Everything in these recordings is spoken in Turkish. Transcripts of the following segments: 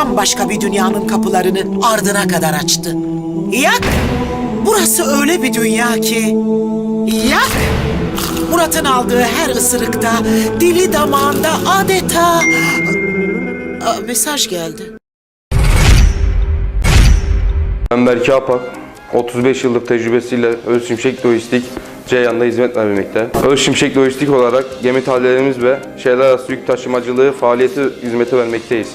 bambaşka bir dünyanın kapılarını ardına kadar açtı. Yak! Burası öyle bir dünya ki... Yak! Murat'ın aldığı her ısırıkta, dili damağında adeta... Aa, mesaj geldi. Ben Berke Apak. 35 yıllık tecrübesiyle Öz Şimşek Lojistik Ceyhan'da hizmet vermekte. Öz Şimşek Lojistik olarak gemi tahliyelerimiz ve şehirler arası yük taşımacılığı faaliyeti hizmeti vermekteyiz.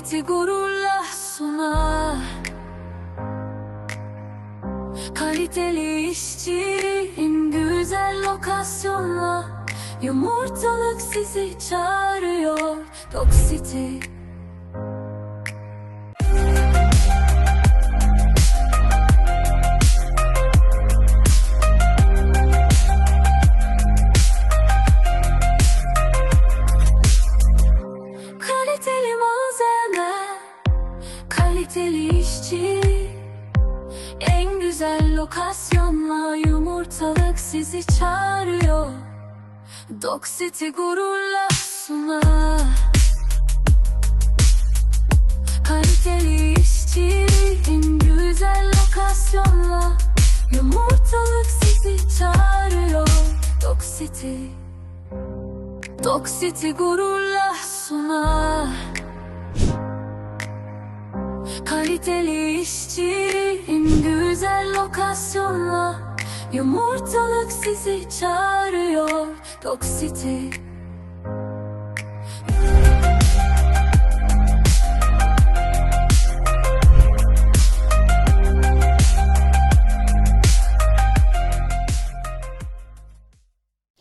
City gururla sunar. Kaliteli işçi en güzel lokasyonla Yumurtalık sizi çağırıyor. Dok City gururla sunar Kaliteli işçi En güzel lokasyonla. Yumurtalık sizi çağırıyor. Dog City Dog City gururla sunar Kaliteli işçi en güzel lokasyonla. Yumurtalık sizi çağırıyor toxicity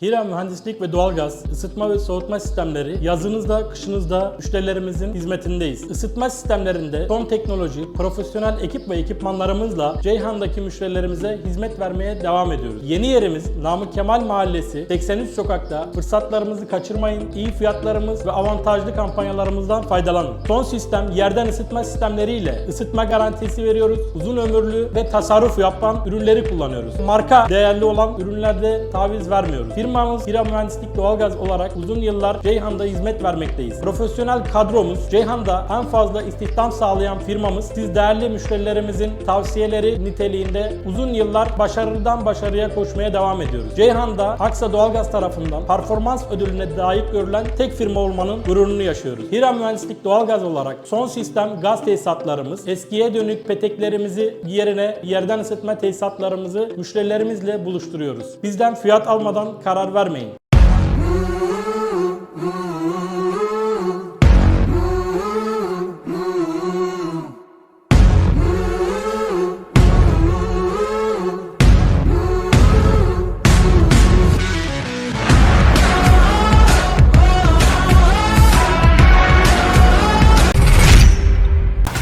Hira Mühendislik ve Doğalgaz, ısıtma ve soğutma sistemleri yazınızda, kışınızda müşterilerimizin hizmetindeyiz. Isıtma sistemlerinde son teknoloji, profesyonel ekip ve ekipmanlarımızla Ceyhan'daki müşterilerimize hizmet vermeye devam ediyoruz. Yeni yerimiz Namık Kemal Mahallesi 83 sokakta. Fırsatlarımızı kaçırmayın. İyi fiyatlarımız ve avantajlı kampanyalarımızdan faydalanın. Son sistem yerden ısıtma sistemleriyle ısıtma garantisi veriyoruz. Uzun ömürlü ve tasarruf yapan ürünleri kullanıyoruz. Marka değerli olan ürünlerde taviz vermiyoruz. Firmamız Hira Mühendislik Doğalgaz olarak uzun yıllar Ceyhan'da hizmet vermekteyiz. Profesyonel kadromuz Ceyhan'da en fazla istihdam sağlayan firmamız. Siz değerli müşterilerimizin tavsiyeleri niteliğinde uzun yıllar başarıdan başarıya koşmaya devam ediyoruz. Ceyhan'da Aksa Doğalgaz tarafından performans ödülüne layık görülen tek firma olmanın gururunu yaşıyoruz. Hira Mühendislik Doğalgaz olarak son sistem gaz tesisatlarımız, eskiye dönük peteklerimizi yerine yerden ısıtma tesisatlarımızı müşterilerimizle buluşturuyoruz. Bizden fiyat almadan karar vermeyin.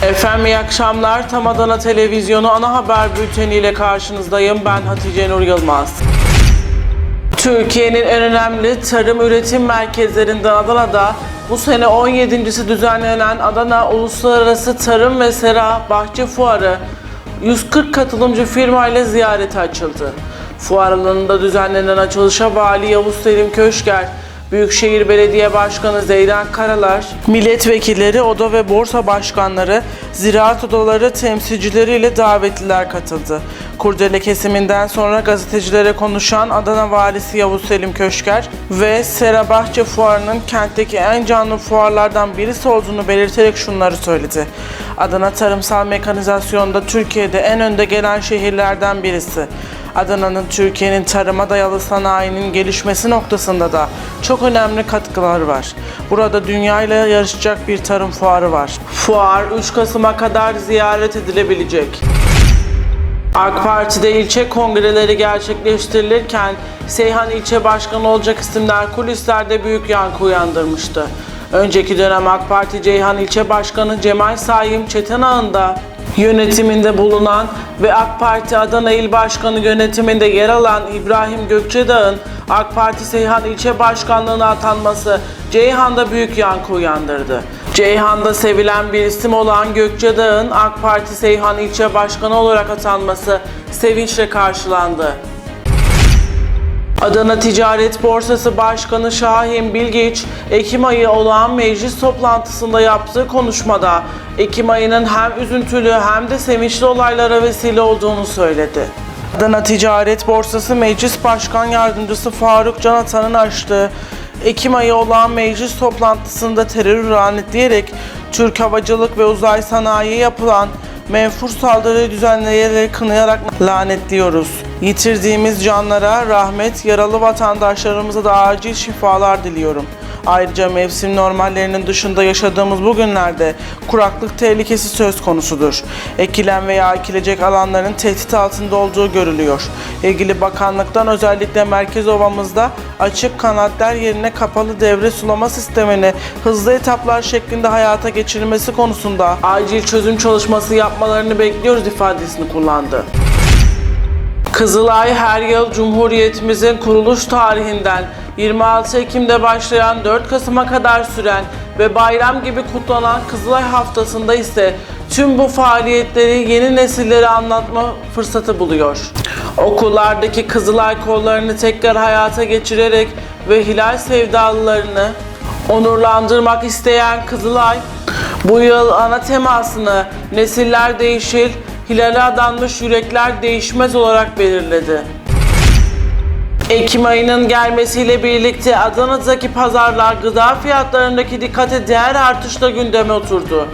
Efendim iyi akşamlar. Tam Adana Televizyonu ana haber bülteniyle karşınızdayım. Ben Hatice Nur Yılmaz. Türkiye'nin en önemli tarım üretim merkezlerinden Adana'da bu sene 17.si düzenlenen Adana Uluslararası Tarım ve Sera Bahçe Fuarı 140 katılımcı firma ile ziyarete açıldı. Fuar alanında düzenlenen açılışa Vali Yavuz Selim Köşker, Büyükşehir Belediye Başkanı Zeydan Karalar, milletvekilleri, oda ve borsa başkanları, ziraat odaları temsilcileriyle davetliler katıldı. Kurdele kesiminden sonra gazetecilere konuşan Adana Valisi Yavuz Selim Köşker ve Sera Bahçe Fuarı'nın kentteki en canlı fuarlardan birisi olduğunu belirterek şunları söyledi. Adana tarımsal mekanizasyonda Türkiye'de en önde gelen şehirlerden birisi. Adana'nın Türkiye'nin tarıma dayalı sanayinin gelişmesi noktasında da çok önemli katkıları var. Burada dünya ile yarışacak bir tarım fuarı var. Fuar 3 Kasım'a kadar ziyaret edilebilecek. AK Parti'de ilçe kongreleri gerçekleştirilirken Seyhan ilçe başkanı olacak isimler kulislerde büyük yankı uyandırmıştı. Önceki dönem AK Parti Ceyhan ilçe başkanı Cemal Sayım Çetin da yönetiminde bulunan ve AK Parti Adana İl Başkanı yönetiminde yer alan İbrahim Gökçedağ'ın AK Parti Seyhan ilçe başkanlığına atanması Ceyhan'da büyük yankı uyandırdı. Ceyhan'da sevilen bir isim olan Gökçedağ'ın AK Parti Seyhan ilçe başkanı olarak atanması sevinçle karşılandı. Adana Ticaret Borsası Başkanı Şahin Bilgiç, Ekim ayı olağan meclis toplantısında yaptığı konuşmada Ekim ayının hem üzüntülü hem de sevinçli olaylara vesile olduğunu söyledi. Adana Ticaret Borsası Meclis Başkan Yardımcısı Faruk Can Atan'ın açtığı Ekim ayı olağan meclis toplantısında terörü lanetleyerek Türk Havacılık ve Uzay Sanayi'ye yapılan menfur saldırıyı düzenleyerek kınayarak lanetliyoruz. Yitirdiğimiz canlara rahmet, yaralı vatandaşlarımıza da acil şifalar diliyorum. Ayrıca mevsim normallerinin dışında yaşadığımız bu günlerde kuraklık tehlikesi söz konusudur. Ekilen veya ekilecek alanların tehdit altında olduğu görülüyor. İlgili bakanlıktan özellikle merkez ovamızda açık kanatlar yerine kapalı devre sulama sistemini hızlı etaplar şeklinde hayata geçirilmesi konusunda acil çözüm çalışması yapmalarını bekliyoruz ifadesini kullandı. Kızılay her yıl Cumhuriyetimizin kuruluş tarihinden 26 Ekim'de başlayan 4 Kasım'a kadar süren ve bayram gibi kutlanan Kızılay haftasında ise tüm bu faaliyetleri yeni nesillere anlatma fırsatı buluyor. Okullardaki Kızılay kollarını tekrar hayata geçirerek ve hilal sevdalılarını onurlandırmak isteyen Kızılay bu yıl ana temasını nesiller değişir, hilale adanmış yürekler değişmez olarak belirledi. Ekim ayının gelmesiyle birlikte Adana'daki pazarlar gıda fiyatlarındaki dikkate değer artışla gündeme oturdu.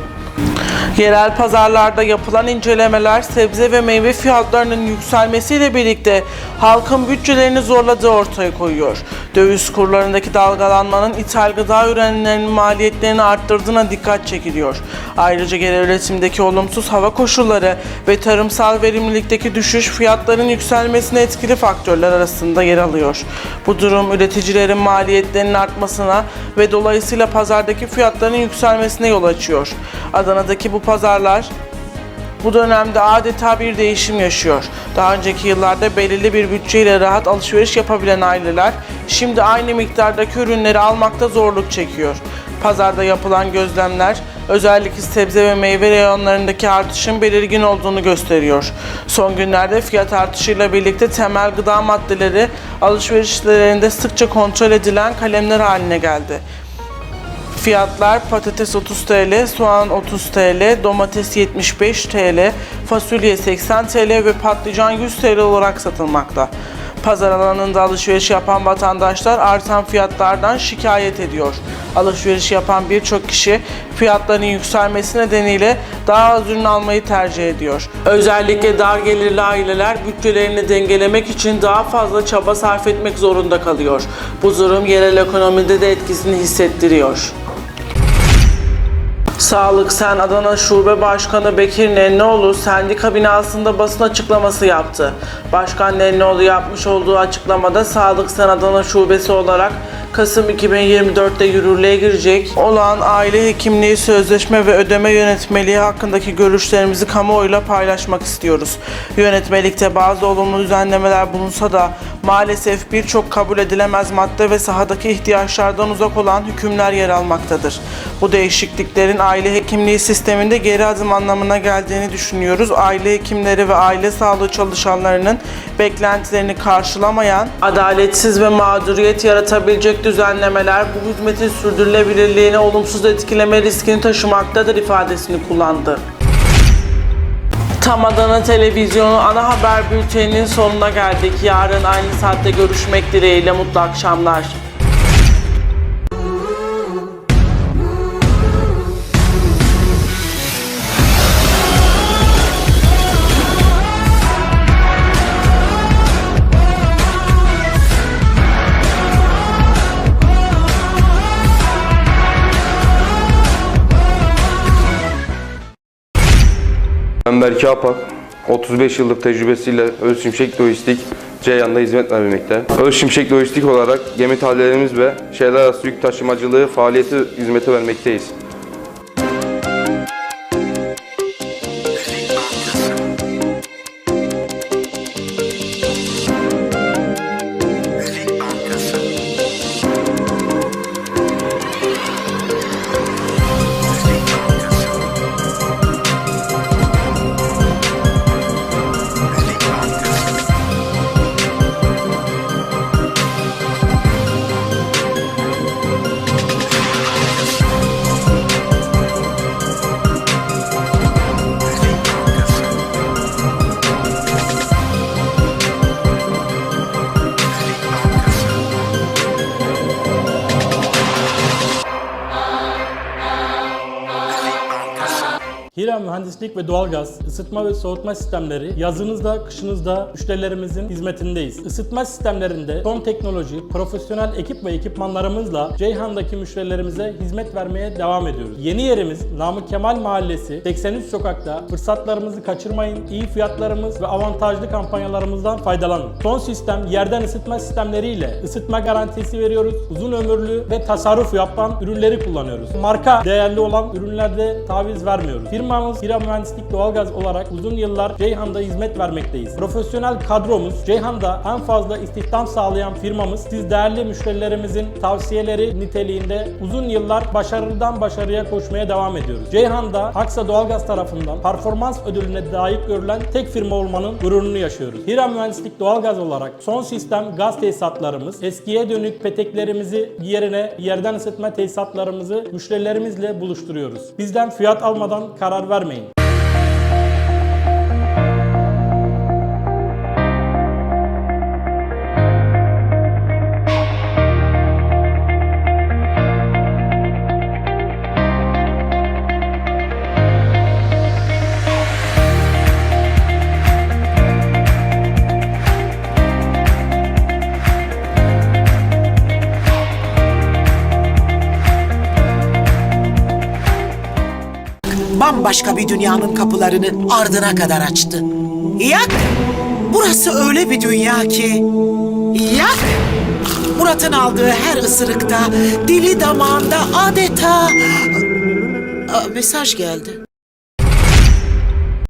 Yerel pazarlarda yapılan incelemeler sebze ve meyve fiyatlarının yükselmesiyle birlikte halkın bütçelerini zorladığı ortaya koyuyor. Döviz kurlarındaki dalgalanmanın ithal gıda ürünlerinin maliyetlerini arttırdığına dikkat çekiliyor. Ayrıca genel üretimdeki olumsuz hava koşulları ve tarımsal verimlilikteki düşüş fiyatların yükselmesine etkili faktörler arasında yer alıyor. Bu durum üreticilerin maliyetlerinin artmasına ve dolayısıyla pazardaki fiyatların yükselmesine yol açıyor. Adana'daki bu pazarlar bu dönemde adeta bir değişim yaşıyor. Daha önceki yıllarda belirli bir bütçeyle rahat alışveriş yapabilen aileler şimdi aynı miktardaki ürünleri almakta zorluk çekiyor. Pazarda yapılan gözlemler özellikle sebze ve meyve reyonlarındaki artışın belirgin olduğunu gösteriyor. Son günlerde fiyat artışıyla birlikte temel gıda maddeleri alışverişlerinde sıkça kontrol edilen kalemler haline geldi. Fiyatlar patates 30 TL, soğan 30 TL, domates 75 TL, fasulye 80 TL ve patlıcan 100 TL olarak satılmakta. Pazar alanında alışveriş yapan vatandaşlar artan fiyatlardan şikayet ediyor. Alışveriş yapan birçok kişi fiyatların yükselmesi nedeniyle daha az ürün almayı tercih ediyor. Özellikle dar gelirli aileler bütçelerini dengelemek için daha fazla çaba sarf etmek zorunda kalıyor. Bu durum yerel ekonomide de etkisini hissettiriyor. Sağlık Sen Adana Şube Başkanı Bekir Nenlioğlu sendika binasında basın açıklaması yaptı. Başkan Nenlioğlu yapmış olduğu açıklamada Sağlık Sen Adana Şubesi olarak Kasım 2024'te yürürlüğe girecek olan aile hekimliği sözleşme ve ödeme yönetmeliği hakkındaki görüşlerimizi kamuoyuyla paylaşmak istiyoruz. Yönetmelikte bazı olumlu düzenlemeler bulunsa da maalesef birçok kabul edilemez madde ve sahadaki ihtiyaçlardan uzak olan hükümler yer almaktadır. Bu değişikliklerin aile hekimliği sisteminde geri adım anlamına geldiğini düşünüyoruz. Aile hekimleri ve aile sağlığı çalışanlarının beklentilerini karşılamayan, adaletsiz ve mağduriyet yaratabilecek düzenlemeler bu hizmetin sürdürülebilirliğini olumsuz etkileme riskini taşımaktadır ifadesini kullandı. Tam Adana Televizyonu ana haber bülteninin sonuna geldik. Yarın aynı saatte görüşmek dileğiyle mutlu akşamlar. Berke Apak, 35 yıllık tecrübesiyle Öz Şimşek Lojistik Ceyhan'da hizmet vermekte. Öz Şimşek Lojistik olarak gemi tahliyelerimiz ve şehirler arası yük taşımacılığı faaliyeti hizmeti vermekteyiz. Mühendislik ve Doğalgaz, ısıtma ve soğutma sistemleri yazınızda, kışınızda müşterilerimizin hizmetindeyiz. Isıtma sistemlerinde son teknoloji, profesyonel ekip ve ekipmanlarımızla Ceyhan'daki müşterilerimize hizmet vermeye devam ediyoruz. Yeni yerimiz Namık Kemal Mahallesi 83 sokakta. Fırsatlarımızı kaçırmayın. İyi fiyatlarımız ve avantajlı kampanyalarımızdan faydalanın. Son sistem yerden ısıtma sistemleriyle ısıtma garantisi veriyoruz. Uzun ömürlü ve tasarruf yapan ürünleri kullanıyoruz. Marka değerli olan ürünlerde taviz vermiyoruz. Firmamız Hira Mühendislik Doğalgaz olarak uzun yıllar Ceyhan'da hizmet vermekteyiz. Profesyonel kadromuz Ceyhan'da en fazla istihdam sağlayan firmamız. Siz değerli müşterilerimizin tavsiyeleri niteliğinde uzun yıllar başarıdan başarıya koşmaya devam ediyoruz. Ceyhan'da Aksa Doğalgaz tarafından performans ödülüne layık görülen tek firma olmanın gururunu yaşıyoruz. Hira Mühendislik Doğalgaz olarak son sistem gaz tesisatlarımız, eskiye dönük peteklerimizi yerine yerden ısıtma tesisatlarımızı müşterilerimizle buluşturuyoruz. Bizden fiyat almadan karar vermeyin. Bambaşka bir dünyanın kapılarını ardına kadar açtı. Yak! Burası öyle bir dünya ki... Yak! Murat'ın aldığı her ısırıkta, dili damağında adeta... Aa, mesaj geldi.